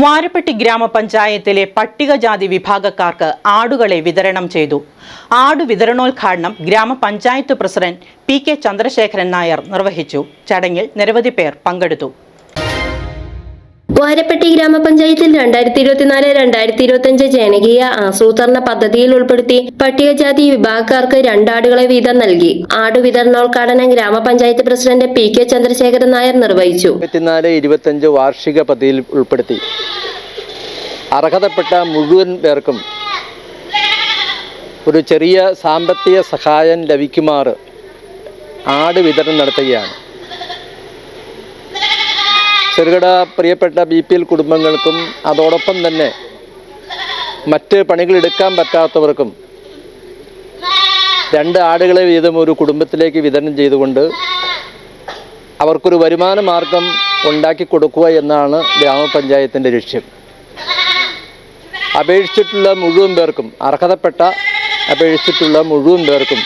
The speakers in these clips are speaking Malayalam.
വാരപ്പെട്ടി ഗ്രാമപഞ്ചായത്തിലെ പട്ടികജാതി വിഭാഗക്കാർക്ക് ആടുകളെ വിതരണം ചെയ്തു. ആടു വിതരണോദ്ഘാടനം ഗ്രാമപഞ്ചായത്ത് president P K Chandrasekharan Nair നിർവഹിച്ചു. ചടങ്ങിൽ നിരവധി പേർ പങ്കെടുത്തു. വാരപ്പെട്ടി ഗ്രാമപഞ്ചായത്തിൽ രണ്ടായിരത്തി ഇരുപത്തിനാല് രണ്ടായിരത്തി ഇരുപത്തിയഞ്ച് ജനകീയ ആസൂത്രണ പദ്ധതിയിൽ ഉൾപ്പെടുത്തി പട്ടികജാതി വിഭാഗക്കാർക്ക് രണ്ടാടുകളെ വീതം നൽകി. ആട് വിതരണോദ്ഘാടനം ഗ്രാമപഞ്ചായത്ത് president P K Chandrasekharan Nair നിർവഹിച്ചു. ഇരുപത്തിനാല് ഇരുപത്തഞ്ച് വാർഷിക പദ്ധതിയിൽ ഉൾപ്പെടുത്തി. അർഹതപ്പെട്ട മുഴുവൻ പേർക്കും ഒരു ചെറിയ സാമ്പത്തിക സഹായം ലഭിക്കുമാർ ആട് വിതരണം നടത്തുകയാണ്. ചെറുകിട പ്രിയപ്പെട്ട ബി പി എൽ കുടുംബങ്ങൾക്കും അതോടൊപ്പം തന്നെ മറ്റ് പണികളെടുക്കാൻ പറ്റാത്തവർക്കും രണ്ട് ആടുകളെ വീതം ഒരു കുടുംബത്തിലേക്ക് വിതരണം ചെയ്തുകൊണ്ട് അവർക്കൊരു വരുമാന മാർഗം ഉണ്ടാക്കി കൊടുക്കുക എന്നാണ് ഗ്രാമപഞ്ചായത്തിന്റെ ലക്ഷ്യം. അപേക്ഷിച്ചിട്ടുള്ള മുഴുവൻ പേർക്കും അർഹതപ്പെട്ട അപേക്ഷിച്ചിട്ടുള്ള മുഴുവൻ പേർക്കും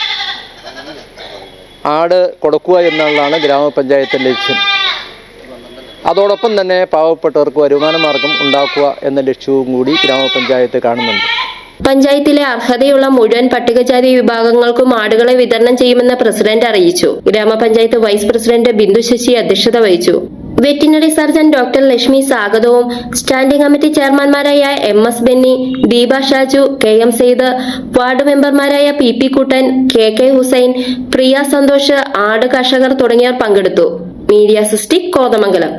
ആട് കൊടുക്കുക എന്നുള്ളതാണ് ഗ്രാമപഞ്ചായത്തിന്റെ ലക്ഷ്യം. അതോടൊപ്പം തന്നെ പാവപ്പെട്ടവർക്ക് വരുമാന മാർഗം ഉണ്ടാക്കുക എന്ന ലക്ഷ്യവും കൂടി ഗ്രാമപഞ്ചായത്ത് കാണുന്നുണ്ട്. പഞ്ചായത്തിലെ അർഹതയുള്ള മുഴുവൻ പട്ടികജാതി വിഭാഗങ്ങൾക്കും ആടുകളെ വിതരണം ചെയ്യുമെന്ന് പ്രസിഡന്റ് അറിയിച്ചു. ഗ്രാമപഞ്ചായത്ത് വൈസ് പ്രസിഡന്റ് ബിന്ദു ശശി അധ്യക്ഷത വഹിച്ചു. വെറ്റിനറി സർജൻ ഡോക്ടർ ലക്ഷ്മി സ്വാഗതവും standing committee ചെയർമാൻമാരായ M S Benny Deepa Shaju K M Sayed ward മെമ്പർമാരായ P P Kuttan K K Hussain Priya Santhosh ആട് കർഷകർ തുടങ്ങിയവർ പങ്കെടുത്തു. മീഡിയ സൃഷ്ടി കോതമംഗലം